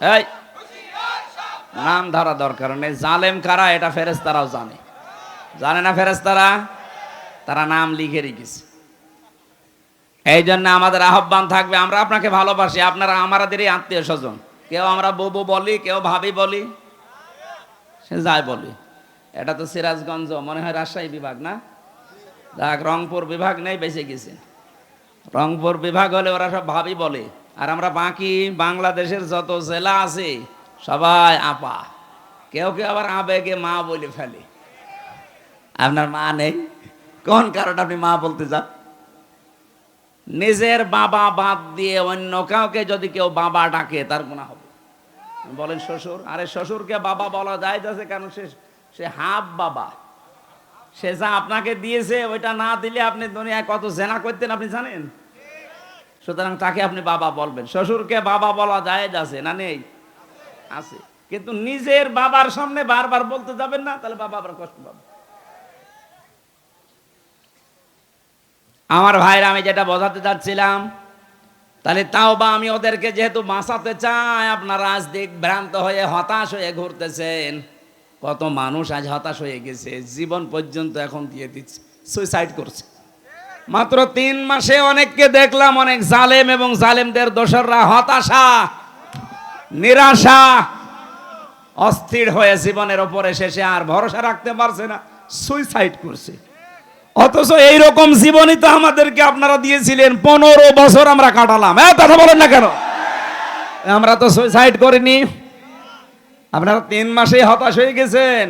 এই, নাম ধরা দরকার নেই। জালেম কারা? এটা ফেরেস্তারাও জানে। জানে না ফেরেস্তারা তারা নাম লিখে রেখেছে। এই জন্য আমাদের আহ্বান থাকবে, আমরা আপনাকে ভালোবাসি, আপনারা আমাদেরই আত্মীয় স্বজন। কেউ আমরা ববু বলি, কেউ ভাবি বলি, সে যায় বলি। এটা তো সিরাজগঞ্জ, মনে হয় রাজশাহী বিভাগ, না? যাক, রংপুর বিভাগ নেই, বেঁচে গেছে। রংপুর বিভাগ হলে ওরা সব ভাবি বলে। আর আমরা বাকি বাংলাদেশের যত জেলা আছে, সবাই আপা। কেউ কেউ আবার আবেগে মা বলে ফেলে। আপনার মা নেই? কোন কারণে আপনি মা বলতে যান নিজের বাবা বাদ দিয়ে অন্য কাউকে যদি কেউ বাবা ডাকে, তার গুণা হবে। বলেন শ্বশুর, আরে শ্বশুরকে বাবা বলা যায় যাচ্ছে কারণ সে সে হাফ বাবা। সে যা আপনাকে দিয়েছে, ওইটা না দিলে আপনি দুনিয়ায় কত জেনা করতেন, আপনি জানেন? সুতরাং তাকে আপনি বাবা বলবেন। শ্বশুরকে বাবা বলা যায় আছে না নেই? আছে। কিন্তু নিজের বাবার সামনে বারবার বলতে যাবেন না, তাহলে বাবা আবার কষ্ট পাবে। আমার ভাইরা, আমি যেটা বোঝাতে চাচ্ছিলাম, তাহলে তাও বা আমি ওদেরকে যেহেতু বাঁচাতে চাই, আপনারা আজ ভ্রান্ত হয়ে হতাশ হয়ে ঘুরতেছেন। কত মানুষ আজ হতাশ হয়ে গেছে, জীবন পর্যন্ত এখন দিয়ে দিচ্ছে সুইসাইড করছে। মাত্র তিন মাসে অনেককে দেখলাম, অনেক জালেম এবং জালেমদের দোসররা হতাশা, নিরাশা, অস্থির হয়ে জীবনের ওপরে শেষে আর ভরসা রাখতে পারছে না সুইসাইড করছে। অথচ এইরকম জীবনই তো আমাদেরকে আপনারা দিয়েছিলেন, পনেরো বছর আমরা কাটালাম। হ্যাঁ কথা বলেন না কেন? আমরা তো সুইসাইড করিনি। আপনারা তিন মাসেই হতাশ হয়ে গেছেন।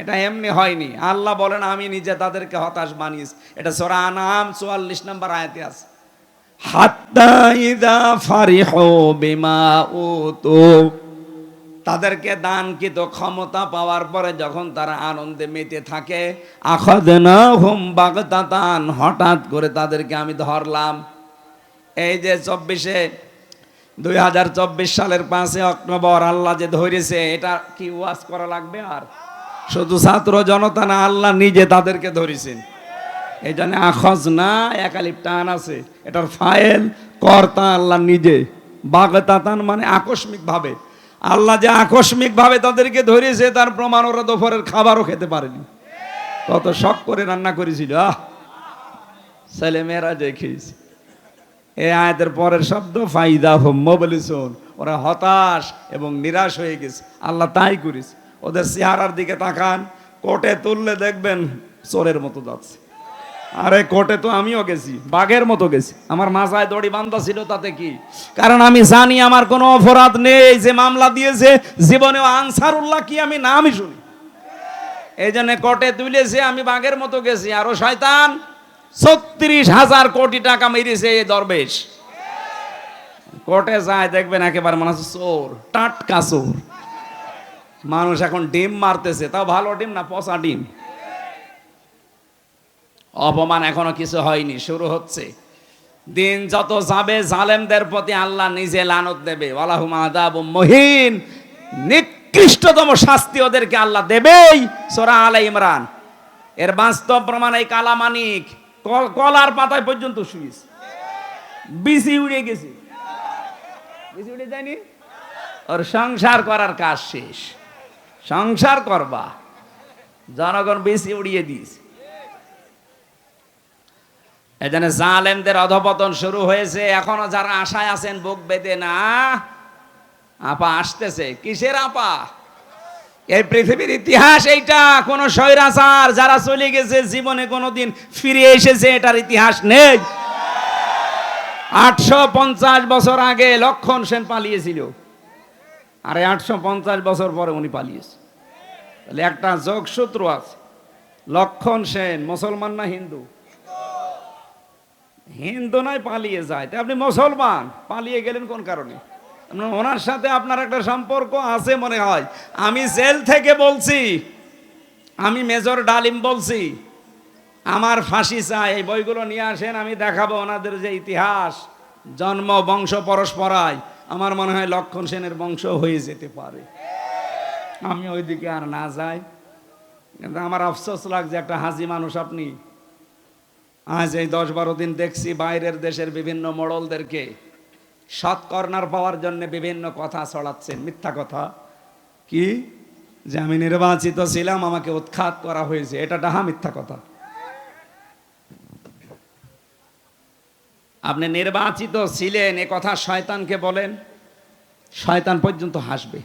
এটা এমনি হয়নি। আল্লাহ বলেন, আমি নিজে তাদেরকে হতাশ বানিয়েছি। এটা সোরা নাম চুয়াল্লিশ নম্বর আয়াতে আছে। তাদেরকে দানকৃত ক্ষমতা পাওয়ার পরে যখন তারা আনন্দে মেতে থাকে বাগতাতান হঠাৎ করে তাদেরকে আমি ধরলাম। এই যে চব্বিশে, দুই হাজার চব্বিশ সালের পাঁচে অক্টোবর আল্লাহ যে ধরেছে, এটা কি ওয়াজ করা লাগবে আর? শুধু ছাত্র জনতা না, আল্লাহ নিজে তাদেরকে ধরেছেন। এই জন্য আখজ না, একালিপ টান আছে। এটার ফাইল কর্তা আল্লাহ নিজে। বাগতাতান মানে আকস্মিক ভাবে আল্লাহ যে আকস্মিক ভাবে তাদেরকে ধরেছে, তার প্রমাণ ওরা দুপুরের খাবারও খেতে পারেনি। কত শখ করে রান্না করেছিল ছেলে মেয়েরা যে খেয়েছে। এ আয়াতের পরের শব্দ, ফাইদা হোম মোবাইলিসন ওরা হতাশ এবং নিরাশ হয়ে গেছে। আল্লাহ তাই করিস ওদের চেহারার দিকে তাকান, কোটে তুললে দেখবেন চোরের মতো যাচ্ছে। আরে কোটে তো আমিও গেছি, বাঘের মতো গেছি। আমার মাথায় দড়ি বান্ধা ছিল তাতে কি? কারণ আমি জানি আমার কোনো অপরাধ নেই, যে মামলা দিয়েছে জীবনে আনসারুল্লাহ কি আমি নামই শুনি। এই জন্য কোটে তুলেছে, আমি বাঘের মতো গেছি। আরও শয়তান, ছত্রিশ হাজার কোটি টাকা মেরেছে এই দরবেশ। কোর্টে যায়, দেখবেন একেবারে মনে চোর, টাটকা চোর। মানুষ এখন ডিম মারতেছে, তাও ভালো ডিম না পচা ডিম? অপমান এখনও কিছু হয়নি, শুরু হচ্ছে। দিন যত যাবে, জালেমদের প্রতি আল্লাহ নিজে লানত দেবে। মহিন। নিকৃষ্টতম শাস্তি ওদেরকে আল্লাহ দেবেই, সোরা আলাই ইমরান। এর বাস্তব প্রমাণ এই কালামানিক। কল- কলার পাতায় পর্যন্ত শুয়েছে বিসি উড়ে গেছে। বিসি উড়ে যায়নি? ওর সংসার করার কাজ শেষ। সংসার করবা। জনগণ বেশি উড়িয়ে দিয়েছে এখানে জালেমদের অধপতন শুরু হয়েছে। এখনও যারা আশায় আছেন বুক বেঁধে, না, আপা আসতেছে। কিসের আপা? এই পৃথিবীর ইতিহাস এইটা, কোন স্বৈরাচার যারা চলে গেছে, জীবনে কোনোদিন ফিরে এসেছে, এটার ইতিহাস নেই। আটশো পঞ্চাশ বছর আগে লক্ষণ সেন পালিয়েছিল। আর আটশো পঞ্চাশ বছর পরে উনি পালিয়েছে। তাহলে একটা যোগসূত্র আছে। লক্ষণ সেন, মুসলমান না হিন্দু? হিন্দু নয়, পালিয়ে যায়। তা আপনি মুসলমান, পালিয়ে গেলেন কোন কারণে? ওনার সাথে আপনার একটা সম্পর্ক আছে মনে হয়। আমি জেল থেকে বলছি, আমি মেজর ডালিম বলছি, আমার ফাঁসি চাই, এই বইগুলো নিয়ে আসেন, আমি দেখাবো ওনাদের যে ইতিহাস, জন্ম, বংশ, পরস্পরায়। আমার মনে হয় লক্ষণ সেনের বংশ হয়ে যেতে পারে। আমি ওইদিকে আর না যাই। কিন্তু আমার আফসোস লাগছে একটা হাজি মানুষ আপনি। আজ এই দশ বারো দিন দেখছি বাইরের দেশের বিভিন্ন মোড়লদেরকে সৎ কর্নার পাওয়ার জন্য বিভিন্ন কথা ছড়াচ্ছেন। মিথ্যা কথা। কি? যে আমি নির্বাচিত ছিলাম, আমাকে উৎখাত করা হয়েছে। এটা ডাহা মিথ্যা কথা। আপনি নির্বাচিত ছিলেন, এ কথা শয়তানকে বলেন। শয়তান পর্যন্ত হাসবে।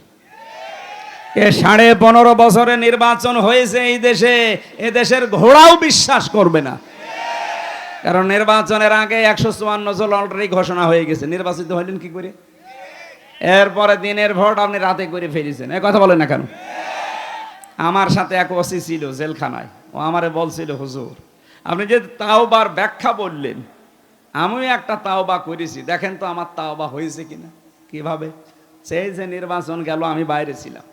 এ সাড়ে পনেরো বছরে নির্বাচন হয়েছে এই দেশে, এ দেশের ঘোড়াও বিশ্বাস করবে না। কারণ নির্বাচনের আগে একশো চুয়ান্ন জন অলরেডি ঘোষণা হয়ে গেছে। নির্বাচিত হইলেন কি করে? এরপরে দিনের ভোট আপনি রাতে করে ফেলেছেন। এ কথা বলেন না কেন? আমার সাথে এক ওসি ছিল জেলখানায়। ও আমারে বলছিল, হুজুর, আপনি যে তাওবার ব্যাখ্যা বললেন আমিও একটা তাওবা করেছি। দেখেন তো আমার তাওবা হয়েছে কিনা? কীভাবে? সেই যে নির্বাচন গেল, আমি বাইরে ছিলাম।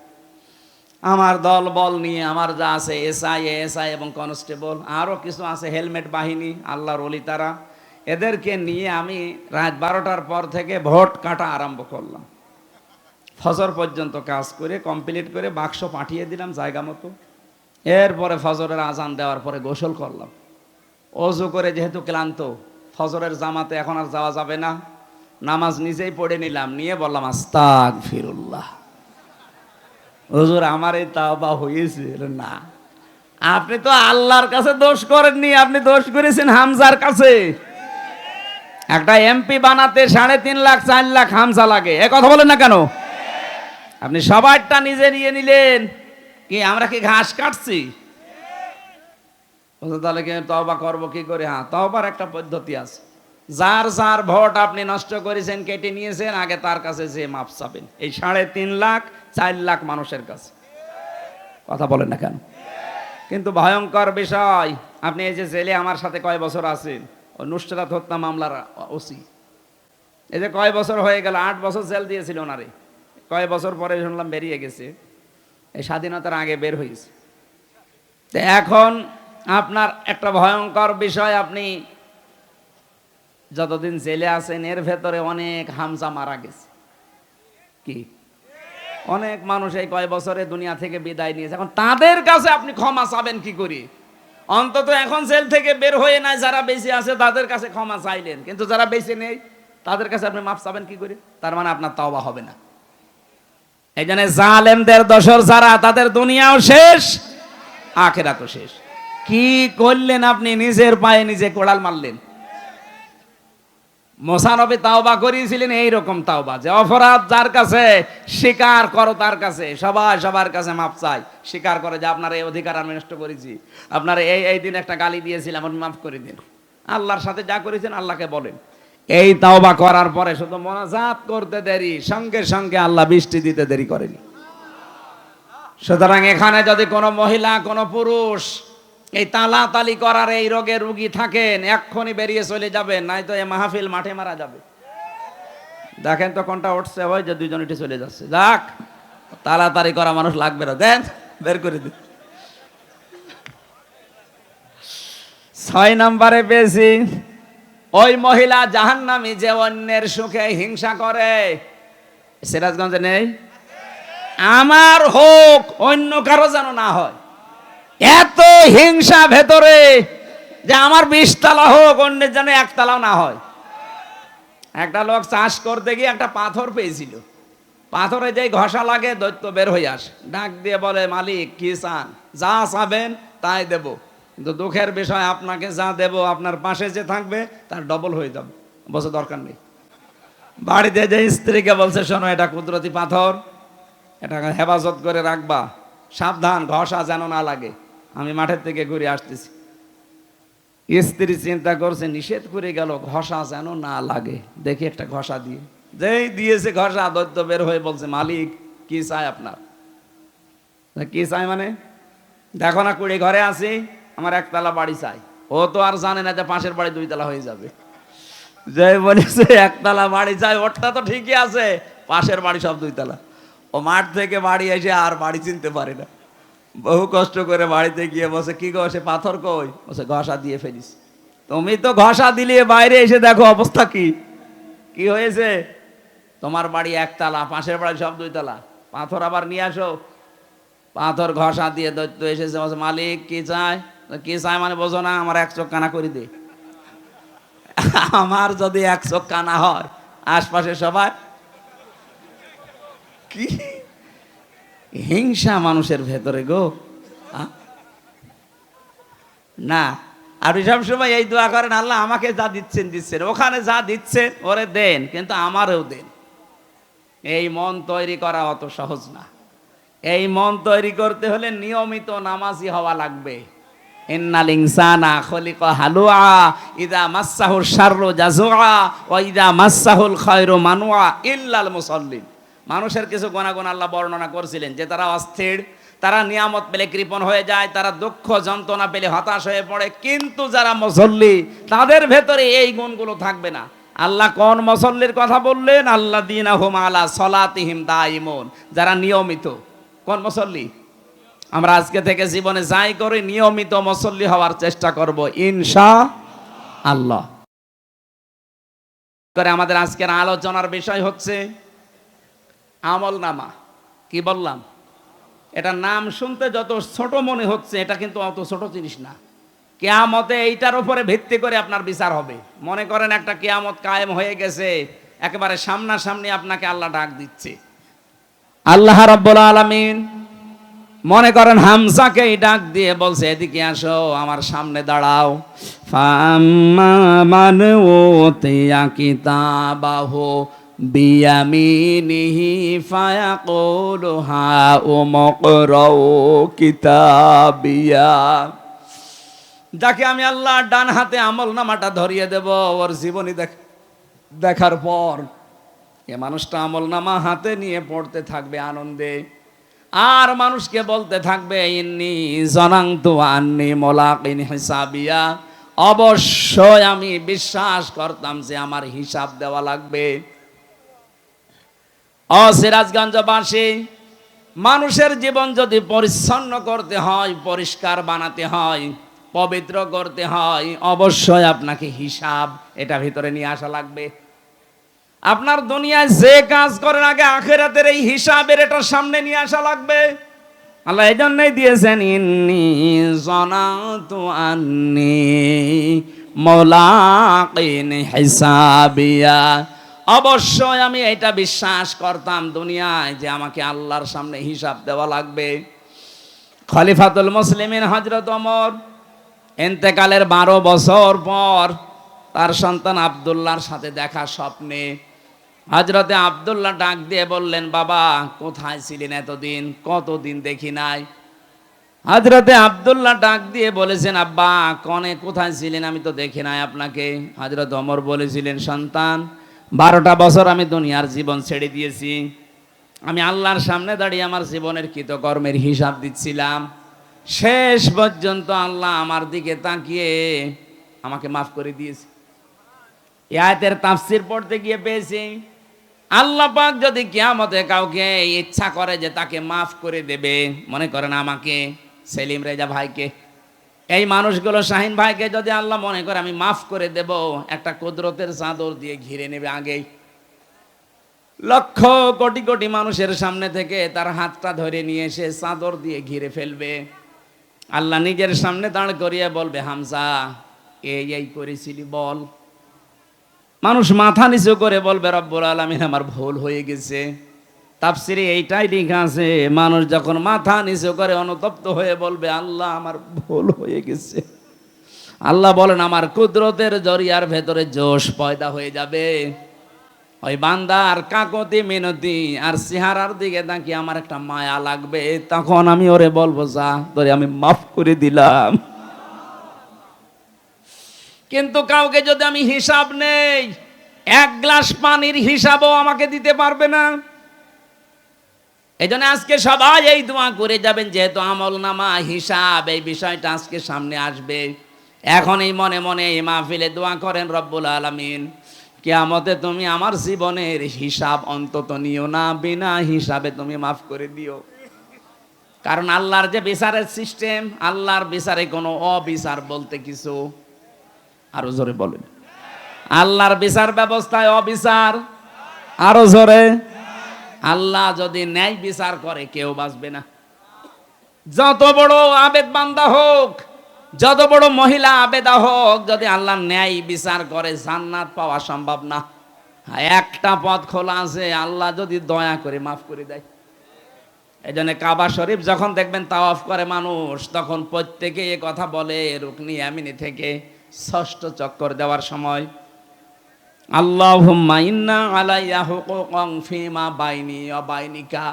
আমার দল, বল নিয়ে আমার যা আছে, এসআই এসআই এবং কনস্টেবল, আরও কিছু আছে, হেলমেট বাহিনী, আল্লাহর অলি তারা। এদেরকে নিয়ে আমি রাত বারোটার পর থেকে ভোট কাটা আরম্ভ করলাম। ফজর পর্যন্ত কাজ করে কমপ্লিট করে বাক্স পাঠিয়ে দিলাম জায়গা মতো। এরপরে ফজরের আজান দেওয়ার পরে গোসল করলাম। অজু করে যেহেতু ক্লান্ত ফজরের জামাতে এখন আর যাওয়া যাবে না। নামাজ নিজেই পড়ে নিলাম, নিয়ে বললাম আস্তাক ফিরুল্লাহ হুজুর, আমার এই তাওবা হয়েছে না। আপনি তো আল্লাহর কাছে দোষ করেননি, আপনি দোষ করেছেন হামজার কাছে। একটা এমপি বানাতে সাড়ে তিন লাখ, চার লাখ হামজা লাগে। এ কথা বলেন না কেন? আপনি সবারটা নিজে নিয়ে নিলেন। কি, আমরা কি ঘাস কাটছি? তাহলে কি তবা করব কি করে? হ্যাঁ তবার একটা পদ্ধতি আছে। যার যার ভোট আপনি নষ্ট করেছেন, কেটে নিয়েছেন, আগে তার কাছে যে মাপ চাবেন। এই সাড়ে তিন লাখ, চার লাখ মানুষের কাছে। কথা বলেন না কেন? কিন্তু ভয়ঙ্কর বিষয়, আপনি এই যে জেলে আমার সাথে কয় বছর আছেন? ও নুসরাত হত্যা মামলার ওসি। এই যে কয় বছর হয়ে গেল, আট বছর জেল দিয়েছিল ওনারে। কয় বছর পরে শুনলাম বেরিয়ে গেছে। এই স্বাধীনতার আগে বের হয়েছে। এখন আপনার একটা ভয়ঙ্কর বিষয়, আপনি যতদিন জেলে আছেন, এর ভেতরে অনেক হামজা মারা গেছে। কি? অনেক মানুষ এই কয় বছরে দুনিয়া থেকে বিদায় নিয়েছে। এখন তাদের কাছে আপনি ক্ষমা চাবেন কি করি? অন্তত এখন জেল থেকে বের হয়ে নাই, যারা বেঁচে আছে তাদের কাছে ক্ষমা চাইলেন। কিন্তু যারা বেঁচে নেই, তাদের কাছে আপনি মাপ চাবেন কি করে? তার মানে আপনার তাওবা হবে না। এই জন্য জালেমদের দশর যারা, তাদের দুনিয়াও শেষ আখেরা তো শেষ। কি করলেন আপনি? নিজের পায়ে নিজে কোড়াল মারলেন। মোসানবী তাওবা করিয়েছিলেন এইরকম তাওবা যে অপরাধ যার কাছে, স্বীকার করো তার কাছে। সবাই সবার কাছে মাপ চাই স্বীকার করে যে আপনার এই অধিকার আমি নষ্ট করেছি। আপনার এই এই দিন একটা গালি দিয়েছিলাম আপনি মাফ করে দিন। আল্লাহর সাথে যা করেছেন আল্লাহকে বলেন। এই তাওবা করার পরে শুধু মনাজাত করতে দেরি, সঙ্গে সঙ্গে আল্লাহ বৃষ্টি দিতে দেরি করেনি। সুতরাং এখানে যদি কোনো মহিলা, কোনো পুরুষ এই তালাতালি করার এই রোগে রুগী থাকেন, এক্ষুনি বেরিয়ে চলে যাবেন নাই তো এ মাহফিল মাঠে মারা যাবে। দেখেন তো কোনটা উঠছে, ওই যে দুইজন উঠে চলে যাচ্ছে। যাক তাড়াতাড়ি করা মানুষ লাগবে না। দেন, বের করে দিন। ছয় নম্বরে পেয়েছি, ওই মহিলা জাহান্নামী যে অন্যের সুখে হিংসা করে। সিরাজগঞ্জে নেই। আমার হোক, অন্য কারও যেন না হয়। এত হিংসা ভেতরে যে আমার বিশতলা হোক, অন্যের যেন একতলাও না হয়। একটা লোক চাষ করতে গিয়ে একটা পাথর পেয়েছিল। পাথরে যেই ঘষা লাগে, দৈত্য বের হয়ে আসে। ডাক দিয়ে বলে, মালিক, কি চান? যা চাবেন তাই দেব। কিন্তু দুঃখের বিষয়, আপনাকে যা দেব, আপনার পাশে যে থাকবে, তার ডবল হয়ে যাবে। বসে দরকার নেই। বাড়িতে যে স্ত্রীকে বলছে, শোনো, এটা কুদরতি পাথর। এটা হেফাজত করে রাখবা। সাবধান, ঘষা যেন না লাগে। আমি মাঠের থেকে ঘুরে আসতেছি। স্ত্রী চিন্তা করছে, নিষেধ করে গেল, ঘষা যেন না লাগে। দেখি একটা ঘষা দিয়ে। যেই দিয়েছে ঘষা দৈত্য বের হয়ে বলছে, মালিক, কি চাই আপনার? কি চাই মানে? দেখো না, কুড়ি ঘরে আছি, আমার একতলা বাড়ি চাই। ও তো আর জানে না যে পাশের বাড়ি দুইতলা হয়ে যাবে। যে বলেছে, একতলা বাড়ি চাই ওরটা তো ঠিকই আছে, পাশের বাড়ি সব দুইতলা। ও মাঠ থেকে বাড়ি এসে আর বাড়ি চিনতে পারে না। বহু কষ্ট করে বাড়িতে গিয়ে বসে কি গো, সে পাথর কই? বসে ঘষা দিয়ে ফেলিস। তুমি তো ঘষা দিলে বাইরে এসে দেখো অবস্থা কি। কি হয়েছে? তোমার বাড়ি একতলা পাশের বাড়ি সব দুইতলা পাথর আবার নিয়ে আসো। পাথর ঘষা দিয়ে দৈত্য এসেছে, বলছে, মালিক, কি চায়? কি চায় মানে বোঝো না, আমার এক চোখ কানা করে দে। আমার যদি এক চোখ কানা হয় আশপাশে সবাই কি? হিংসা মানুষের ভেতরে গো? না, আপনি সবসময় এই দোয়া করেন, আল্লাহ আমাকে যা দিচ্ছেন দিচ্ছেন। ওখানে যা দিচ্ছেন, ওরে দেন, কিন্তু আমারও দেন। এই মন তৈরি করা অত সহজ না। এই মন তৈরি করতে হলে নিয়মিত নামাজি হওয়া লাগবে। ইন্নাল হালুয়া, ইদা মাসাহুল মানুষের কিছু গুণাগুণ আল্লাহ বর্ণনা করছিলেন যে তারা অস্থির, তারা নিয়ামত পেলে কৃপণ হয়ে যায়, তারা দুঃখ যন্ত্রণা পেলে হতাশ হয়ে পড়ে। কিন্তু যারা মুসল্লি, তাদের ভেতরে এই গুণগুলো থাকবে না। আল্লাহ কোন মুসল্লির কথা বললেন? আল্লাহ দিন আহম আলা সলাতিহিম দাইমন যারা নিয়মিত, কোন মুসল্লি? আমরা আজকে থেকে জীবনে যাই করে নিয়মিত মুসল্লি হওয়ার চেষ্টা করব ইনশা আল্লাহ করে আমাদের আজকের আলোচনার বিষয় হচ্ছে আমল নামা কি বললাম? এটা নাম শুনতে যত ছোট মনে হচ্ছে, এটা কিন্তু অত ছোট জিনিস না। কেয়ামতে এইটার উপরে ভিত্তি করে আপনার বিচার হবে। মনে করেন একটা কেয়ামত কায়েম হয়ে গেছে, একেবারে সামনাসামনি আপনাকে আল্লাহ ডাক দিচ্ছে। আল্লাহ রাব্বুল আলামিন মনে করেন হামসাকে ডাক দিয়ে বলছে, এদিকে আসো, আমার সামনে দাঁড়াও। ফাম্মা মান কিতাবাহু বিয়ামিনিহি ফায়াকুলু হা উমকরাউ কিতাবিয়া যাকে আমি আল্লাহ ডান হাতে আমল নামাটা ধরিয়ে দেব, ওর জীবনী দেখ দেখার পর এ মানুষটা আমল নামা হাতে নিয়ে পড়তে থাকবে আনন্দে। আর মানুষকে বলতে থাকবে, ইন্নি জনাংতু আন্নি মোলাকিন হিসাবিয়া। অবশ্যই আমি বিশ্বাস করতাম যে আমার হিসাব দেওয়া লাগবে। ও সিরাজগঞ্জবাসী মানুষের জীবন যদি পরিচ্ছন্ন করতে হয়, পরিষ্কার বানাতে হয়, পবিত্র করতে হয়, অবশ্যই আপনাকে হিসাব এটা ভিতরে নিয়ে আসা লাগবে। আপনার দুনিয়ায় যে কাজ করেন আগে আখেরাতের এই হিসাবের এটা সামনে নিয়ে আসা লাগবে। আল্লাহ এই জন্যই দিয়েছেন, ইন্নি আন্নি হিসাবিয়া। অবশ্যই আমি এটা বিশ্বাস করতাম দুনিয়ায় যে আমাকে আল্লাহর সামনে হিসাব দেওয়া লাগবে। খলিফাতুল মুসলিমিন হজরত ওমর এন্তেকালের বারো বছর পর তার সন্তান আবদুল্লাহর সাথে দেখা স্বপ্নে হজরতে আবদুল্লাহ ডাক দিয়ে বললেন, বাবা, কোথায় ছিলেন এতদিন? কতদিন দেখি নাই? হজরতে আবদুল্লাহ ডাক দিয়ে বলেছেন, আব্বা, কনে কোথায় ছিলেন? আমি তো দেখি নাই আপনাকে। হজরত অমর বলেছিলেন, সন্তান বারোটা বছর আমি দুনিয়ার জীবন ছেড়ে দিয়েছি। আমি আল্লাহর সামনে দাঁড়িয়ে আমার জীবনের কৃতকর্মের হিসাব দিচ্ছিলাম। শেষ পর্যন্ত আল্লাহ আমার দিকে তাকিয়ে আমাকে মাফ করে দিয়েছে। এই আয়াতের তাফসির পড়তে গিয়ে পেয়েছি, আল্লাহ পাক যদি কিয়ামতে কাউকে ইচ্ছা করে যে তাকে মাফ করে দেবে, মনে করেন আমাকে সেলিম রেজা ভাইকে এই মানুষগুলো শাহিন ভাইকে যদি আল্লাহ মনে করে, আমি মাফ করে দেব, একটা কুদরতের চাদর দিয়ে ঘিরে নেবে আগেই। লক্ষ কোটি কোটি মানুষের সামনে থেকে তার হাতটা ধরে নিয়ে এসে চাদর দিয়ে ঘিরে ফেলবে। আল্লাহ নিজের সামনে দাঁড় করিয়ে বলবে হামসা এই এই করেছিলি, বল। মানুষ মাথা নিচু করে বলবে, রব্বুল আলমিন, আমার ভুল হয়ে গেছে। তাপসিরে এইটাই লেখা আছে, মানুষ যখন মাথা নিচু করে অনুতপ্ত হয়ে বলবে, আল্লাহ আমার ভুল হয়ে গেছে। আল্লাহ বলেন, আমার কুদরতের জরিয়ার ভেতরে জোশ পয়দা হয়ে যাবে। ওই বান্দা আর কাকতি মিনতি আর চেহারার দিকে তাকি আমার একটা মায়া লাগবে। তখন আমি ওরে বলব, যা, তোরে আমি মাফ করে দিলাম। কিন্তু কাউকে যদি আমি হিসাব নেই, এক গ্লাস পানির হিসাবও আমাকে দিতে পারবে না। এই জন্য আজকে সবাই এই দোয়া করে যাবেন, যেহেতু আমল নামা হিসাব এই বিষয়টা আজকে সামনে আসবে। এখন এই মনে মনে এই মাহফিলে দোয়া করেন রব্বুল আলমিন। কেয়ামতে তুমি আমার জীবনের হিসাব অন্তত নিও না, বিনা হিসাবে তুমি মাফ করে দিও। কারণ আল্লাহর যে বিচারের সিস্টেম, আল্লাহর বিচারে কোনো অবিচার বলতে কিছু আরও জোরে বলেন। আল্লাহর বিচার ব্যবস্থায় অবিচার আরও জোরে। আল্লাহ যদি ন্যায় বিচার করে, কেউ বাঁচবে না। যত বড় আবেদ বান্দা হোক, যত বড় মহিলা আবেদা হোক, যদি আল্লাহ ন্যায় বিচার করে, জান্নাত পাওয়া সম্ভব না। একটা পথ খোলা আছে, আল্লাহ যদি দয়া করে মাফ করে দেয়। এই জন্য কাবা শরীফ যখন দেখবেন তাওয়াফ করে মানুষ, তখন প্রত্যেকে কথা বলে, রুকনি আমিনি থেকে ষষ্ঠ চক্কর দেওয়ার সময় আল্লাহুম্মা ইন্না আলাইয়া হুকুকং ফিমা বাইনি ওয়া বাইনিকা।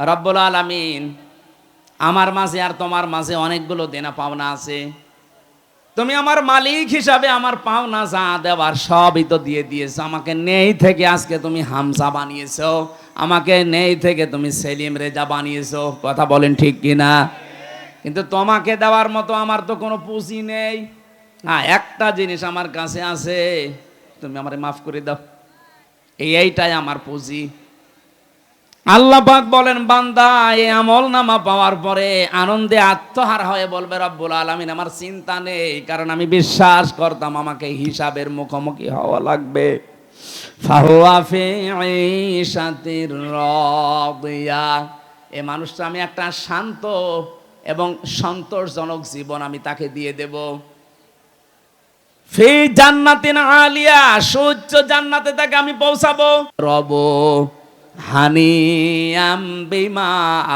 রব্বুল আলামিন, আমার মাঝে আর তোমার মাঝে অনেকগুলো দেনা পাওনা আছে। তুমি আমার মালিক হিসাবে আমার পাওনা যা দেওয়ার সবই তো দিয়ে দিয়েছ। আমাকে নেই থেকে আজকে তুমি হামসা বানিয়েছো। আমাকে নেই থেকে তুমি সেলিম রেজা বানিয়েছো। কথা বলেন ঠিক কিনা? কিন্তু তোমাকে দেওয়ার মতো আমার তো কোনো পুঁজি নেই। হ্যাঁ একটা জিনিস আমার কাছে আছে। তুমি আমারে মাফ করে দাও। এই এইটাই আমার পুঁজি। আল্লাহ পাক বলেন, বান্দা এই আমল নামা পাওয়ার পরে আনন্দে আত্মহার হয়ে বলবে, রব্বুল আলামিন, আমার চিন্তা নেই, কারণ আমি বিশ্বাস করতাম আমাকে হিসাবের মুখোমুখি হওয়া লাগবে। এই মানুষটা, আমি একটা শান্ত এবং সন্তোষজনক জীবন আমি তাকে দিয়ে দেব। ফি জান্নাতিন আলিয়া, সূর্য জান্নাতে তাকে আমি পৌঁছাবো। রব হানিয়াম বিমা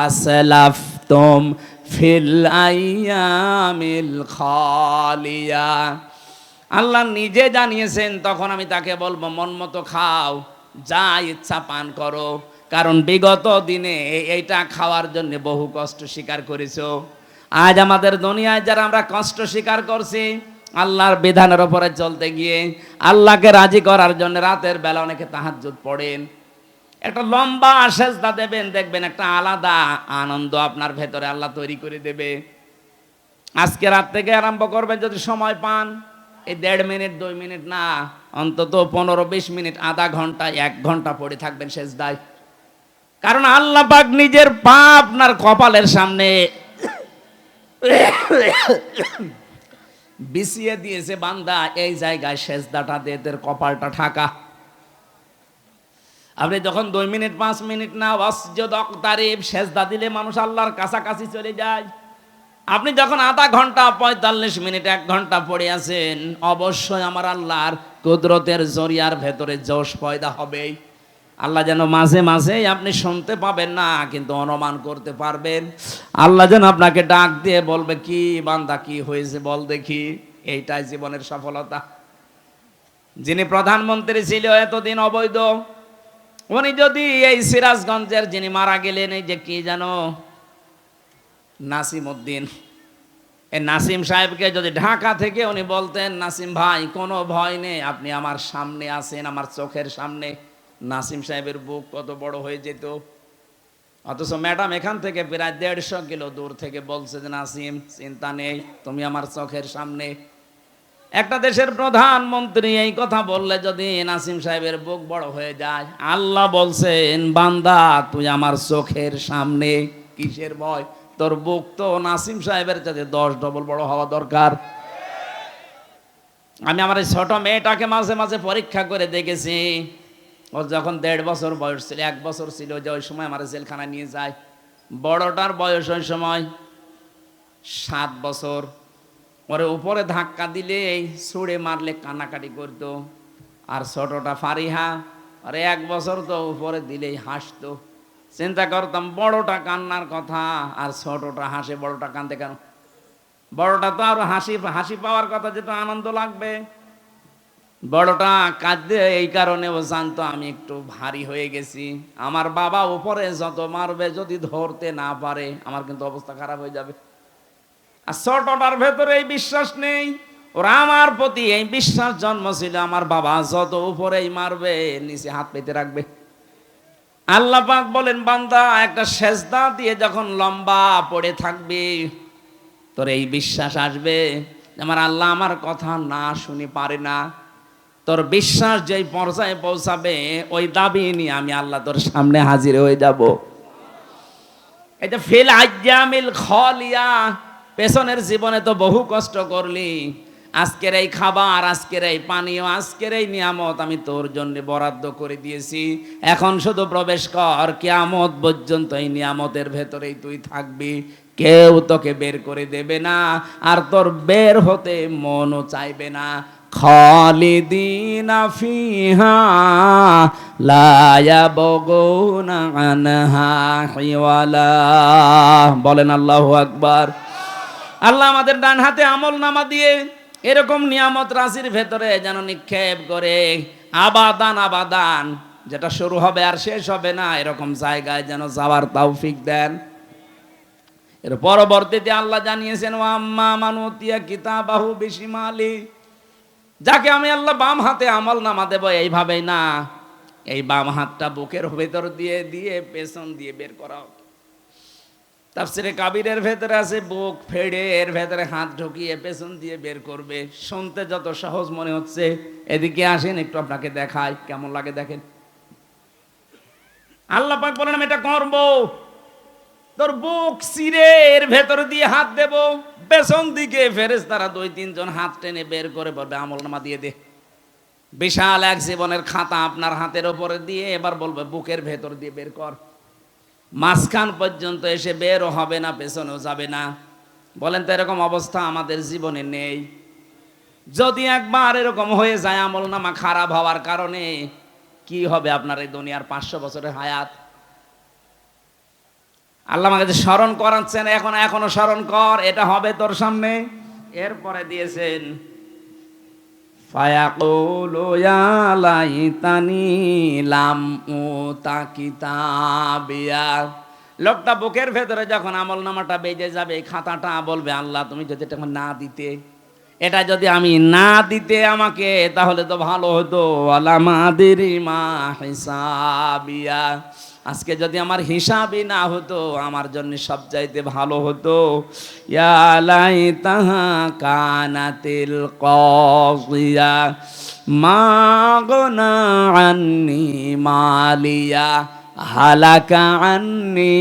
আসলাফতুম ফিল আইয়ামিল খালিয়া। আল্লাহ নিজে জানিয়েছেন, তখন আমি তাকে বলব, মন মতো খাও, যা ইচ্ছা পান করো। কারণ বিগত দিনে এইটা খাওয়ার জন্য বহু কষ্ট স্বীকার করেছ। আজ আমাদের দুনিয়ায় যারা আমরা কষ্ট স্বীকার করছি আল্লাহর বিধানের ওপরে চলতে গিয়ে আল্লাহকে রাজি করার জন্য রাতের বেলা অনেকে তাহাজ্জুদ পড়েন। একটা লম্বা সেজদা দেবেন, দেখবেন একটা আলাদা আনন্দ আপনার ভেতরে আল্লাহ তৈরি করে দেবে। আজকে রাত থেকে আরম্ভ করবেন যদি সময় পান, এই দেড় মিনিট, দুই মিনিট না, অন্তত পনেরো বিশ মিনিট, আধা ঘণ্টা, এক ঘণ্টা পড়ে থাকবেন সেজদায়। কারণ আল্লাহ পাক নিজের পা আপনার কপালের সামনে বিছিয়ে দিয়েছে, বান্দা, এই জায়গায় সেজদাটা দিয়ে এদের কপালটা ঠাকা। আপনি যখন দুই মিনিট, পাঁচ মিনিট না ওয়াসজুদ তারিফ, সেজদা দিলে মানুষ আল্লাহর কাছাকাছি চলে যায়। আপনি যখন আধা ঘণ্টা, পঁয়তাল্লিশ মিনিট, এক ঘণ্টা পড়ে আছেন, অবশ্যই আমার আল্লাহর কুদরতের জরিয়ার ভেতরে জোশ পয়দা হবেই। আল্লাহ যেন মাঝে মাঝে আপনি শুনতে পাবেন না, কিন্তু অনুমান করতে পারবেন। আল্লাহ যেন আপনাকে ডাক দিয়ে বলবে, কি বান্দা, কি হয়েছে বল দেখি। এইটাই জীবনের সফলতা। যিনি প্রধানমন্ত্রী ছিল, এতদিন অবৈধ। উনি যদি এই সিরাজগঞ্জের যিনি মারা গেলেন, এই যে কি জানো নাসিম উদ্দিন এই নাসিম সাহেবকে যদি ঢাকা থেকে উনি বলতেন, নাসিম ভাই, কোনো ভয় নেই, আপনি আমার সামনে আছেন, আমার চোখের সামনে। নাসিম সাহেবের বুক কত বড় হয়ে যেত। অথচ ম্যাডাম এখান থেকে প্রায় দেড়শো কিলো দূর থেকে বলছে যে, নাসিম, চিন্তা নেই, তুমি আমার চোখের সামনে। একটা দেশের প্রধানমন্ত্রী এই কথা বললে যদি নাসিম সাহেবের বুক বড় হয়ে যায়, আল্লাহ বলছেন, বান্দা, তুই আমার চোখের সামনে, কিসের ভয়? তোর বুক তো নাসিম সাহেবের চাইতে দশ ডবল বড় হওয়া দরকার। আমি আমার ছোট মেয়েটাকে মাঝে মাঝে পরীক্ষা করে দেখেছি। ও যখন দেড় বছর বয়স ছিল, এক বছর ছিল যে ওই সময় আমার জেলখানা নিয়ে যায়। বড়টার বয়স ওই সময় সাত বছর। ওরে উপরে ধাক্কা দিলে এই ছুঁড়ে মারলে কান্নাকাটি করতো। আর ছোটটা ফারিহা আরে এক বছর তো উপরে দিলেই হাসতো। চিন্তা করতাম, বড়টা কান্নার কথা, আর ছোটটা হাসে, বড়টা কান্দে কেন? বড়টা তো আর হাসি হাসি পাওয়ার কথা যেটা আনন্দ লাগবে। বড়টা কাঁদতে এই কারণে ও জানতো আমি একটু ভারী হয়ে গেছি। আমার বাবা উপরে যত মারবে, যদি ধরতে না পারে, আমার কিন্তু অবস্থা খারাপ হয়ে যাবে। আর ছোটটার ভেতরে এই বিশ্বাস নেই। ওরা আমার প্রতি এই বিশ্বাস জন্ম ছিল, আমার বাবা যত উপরেই মারবে, নিচে হাত পেতে রাখবে। আল্লাহ পাক বলেন, বান্দা, একটা সেজদা দিয়ে যখন লম্বা পড়ে থাকবে, তোর এই বিশ্বাস আসবে। আমার আল্লাহ আমার কথা না শুনি পারে না। তোর বিশ্বাস যেই পর্যায়ে পৌঁছাবে, ওই দাবি নিয়ে আমি আল্লাহ তোর সামনে হাজির হয়ে যাব। এটা ফিল আজ্জামিল খলিয়া, পেছনের জীবনে তো বহু কষ্ট করলি। আজকের এই খাবার, আজকের এই পানীয়, আজকের এই নিয়ামত আমি তোর জন্য বরাদ্দ করে দিয়েছি। এখন শুধু প্রবেশ কর, কেয়ামত পর্যন্ত এই নিয়ামতের ভেতরেই তুই থাকবি। কেউ তোকে বের করে দেবে না, আর তোর বের হতে মনও চাইবে না। খালিদিনা ফিহা লা ইয়াবগুনা আনহা হিওয়ালা। বলেন আল্লাহু আকবার। আল্লাহ আমাদের ডান হাতে আমল নামা দিয়ে এরকম নিয়ামত রাশির ভেতরে যেন নিক্ষেপ করে। আবাদান আবাদান, যেটা শুরু হবে আর শেষ হবে না, এরকম জায়গায় যেন যাওয়ার তৌফিক দেন। এর পরবর্তীতে আল্লাহ জানিয়েছেন ও আম্মা মানুতিয়া কিতাবাহু বিশিমালি। যাকে আমি আল্লাহ বাম হাতে আমল নামা দেব, এইভাবেই না। এই বাম হাতটা বুকের ভেতর দিয়ে দিয়ে পেছন দিয়ে বের করা তাফসিরে কাবিরের ভেতরে আছে, বুক ফেড়ে এর ভেতরে হাত ঢুকিয়ে পেছন দিয়ে বের করবে। শুনতে যত সহজ মনে হচ্ছে। এদিকে আসেন, একটু আপনাকে দেখায় কেমন লাগে দেখেন। আল্লাহ পাক বলেন, আমি এটা করব। তোর বুক সিরে এর ভেতর দিয়ে হাত দেব। পেছন দিকে ফেরেস তারা দুই, তিনজন হাত টেনে বের করে বলবে, আমল নামা দিয়ে দে। বিশাল এক জীবনের খাতা আপনার হাতের ওপরে দিয়ে এবার বলবে, বুকের ভেতর দিয়ে বের কর। মাঝখান পর্যন্ত এসে বেরও হবে না, পেছনেও যাবে না। বলেন তো এরকম অবস্থা আমাদের জীবনে নেই। যদি একবার এরকম হয়ে যায় আমল নামা খারাপ হওয়ার কারণে, কি হবে আপনার এই দুনিয়ার পাঁচশো বছরের হায়াত? আল্লাহ আমাকে স্মরণ করাচ্ছেন, এখন এখনও স্মরণ কর, এটা হবে তোর সামনে। এরপরে দিয়েছেন লোকটা বুকের ভেতরে যখন আমল নামাটা বেজে যাবে, খাতাটা বলবে, আল্লাহ, তুমি যদি এটা না দিতে এটা যদি আমি না দিতে আমাকে, তাহলে তো ভালো হতো। আলামাদিরি মা হিসাবিয়া। আজকে যদি আমার হিসাবই না হতো, আমার জন্য সব চাইতে ভালো হতো। ইয়ালাই তাহা কানাতিল কিয়া মা গনা আন্নি মালিয়া। হালাকা আন্নি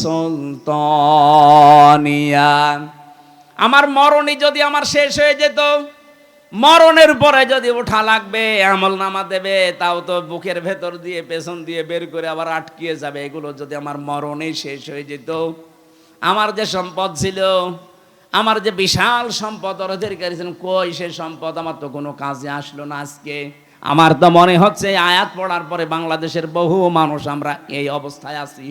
সুলতানিয়া। আমার মরণই যদি আমার শেষ হয়ে যেত, মরণের পরে যদি ওঠা লাগবে, আমল নামা দেবে, তাও তো বুকের ভেতর দিয়ে, পেছন দিয়ে বের করে আবার আটকিয়ে যাবে। এগুলো যদি আমার মরণেই শেষ হয়ে যেত, আমার যে সম্পদ ছিল, আমার যে বিশাল সম্পদ অর্ধের করেছেন, কই সে সম্পদ? আমার তো কোনো কাজে আসলো না আজকে। আমার তো মনে হচ্ছে আয়াত পড়ার পরে বাংলাদেশের বহু মানুষ আমরা এই অবস্থায় আছি।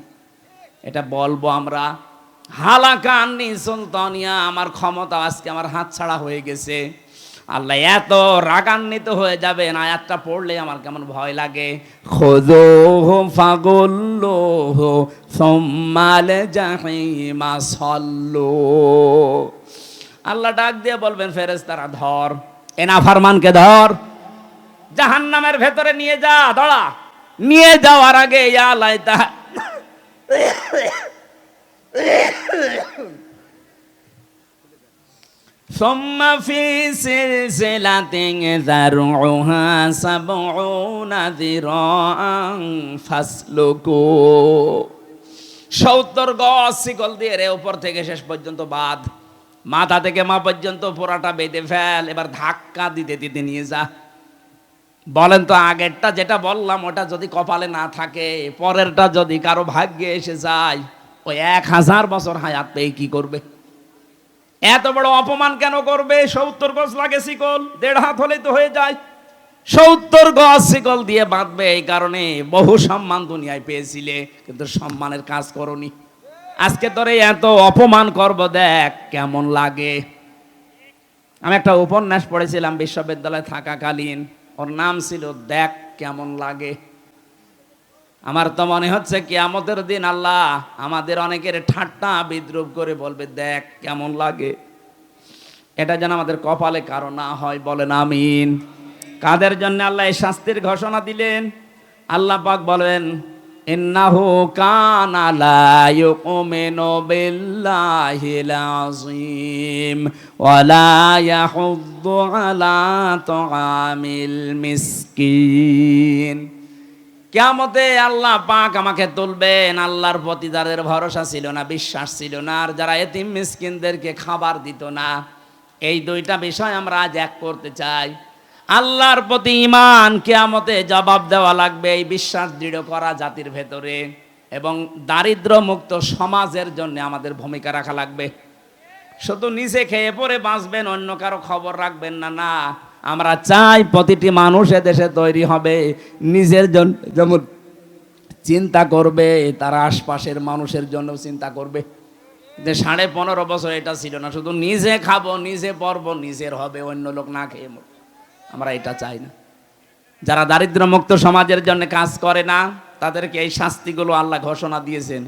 এটা বলব আমরা। হালাকা আন্নি সুলতানিয়া, আমার ক্ষমতা আজকে আমার হাত ছাড়া হয়ে গেছে। আল্লাহ এত রাগান্বিত হয়ে যাবে না আয়াতটা পড়লে আমার কেমন ভয় লাগে। হো ফাগল্লো সোম্মাল জাহিমা সল্লো। আল্লাহ ডাক দিয়ে বলবেন ফেরেস তারা ধর। এনা ফারমানকে ধর। জাহান্নামের ভেতরে নিয়ে যা, দড়া। নিয়ে যাওয়ার আগে, ইয়া লাইতা ثم في سلسلة ذرعها سبعون ذراعا فاسلكوا সত্তর গজ শিকল দিয়ে রে উপর থেকে শেষ পর্যন্ত বাদ মাথা থেকে মা পর্যন্ত পোড়াটা বেঁধে ফেল এবার ধাক্কা দিতে দিতে নিয়ে যা বলেন তো আগেরটা যেটা বললাম ওটা যদি কপালে না থাকে পরেরটা যদি কারো ভাগ্যে এসে যায় ওই এক হাজার বছর হায়াত পেয়ে কি করবে? এত বড় অপমান কেন করবে? সত্তর গজ লাগে শিকল, দেড় হাত হলেই তো হয়ে যায়। সত্তর গজ শিকল দিয়ে বাঁধবে, এই কারণে বহু সম্মান দুনিয়ায় পেয়েছিলে, কিন্তু সম্মানের কাজ করনি। আজকে তোরে এত অপমান করব, দেখ কেমন লাগে। আমি একটা উপন্যাস পড়েছিলাম, বিশ্ববিদ্যালয়ে থাকাকালীন। ওর নাম ছিল দেখ কেমন লাগে। আমার তো মনে হচ্ছে কিয়ামতের দিন আল্লাহ আমাদের অনেকের ঠাট্টা বিদ্রুপ করে বলবে, দেখ কেমন লাগে। এটা যেন আমাদের কপালে কারও না হয় বলেন আমিন। কাদের জন্য আল্লাহ এই শাস্তির ঘোষণা দিলেন? আল্লাহ পাক বলেন, ইন্নাহু কানা লা ইউমিনু বিল্লাহিল আযীম ওয়া লা ইয়াহুদ্দু আলা তুআমিল মিসকিন। কেমতে আল্লাহ পাক আমাকে তুলবেন। আল্লাহর প্রতি যাদের ভরসা ছিল না, বিশ্বাস ছিল না, আর যারা এতিম মিসকিনদেরকে খাবার দিত না, এই দুইটা বিষয় আমরা আজ এক করতে চাই। আল্লাহর প্রতি ইমান কেয়ামতে জবাব দেওয়া লাগবে এই বিশ্বাস দৃঢ় করা জাতির ভেতরে এবং দারিদ্র মুক্ত সমাজের জন্য আমাদের ভূমিকা রাখা লাগবে। শুধু নিজে খেয়ে পরে বাঁচবেন, অন্য কারও খবর রাখবেন না না। আমরা চাই প্রতিটি মানুষ দেশে তৈরি হবে। নিজের জন্য যেমন চিন্তা করবে, তার আশপাশের মানুষের জন্য চিন্তা করবে। যে সাড়ে পনেরো বছর এটা ছিল না, শুধু নিজে খাব, নিজে পরবো, নিজের হবে, অন্য লোক না খেয়ে। আমরা এটা চাই না। যারা দারিদ্র মুক্ত সমাজের জন্য কাজ করে না, তাদেরকে এই শাস্তিগুলো আল্লাহ ঘোষণা দিয়েছেন।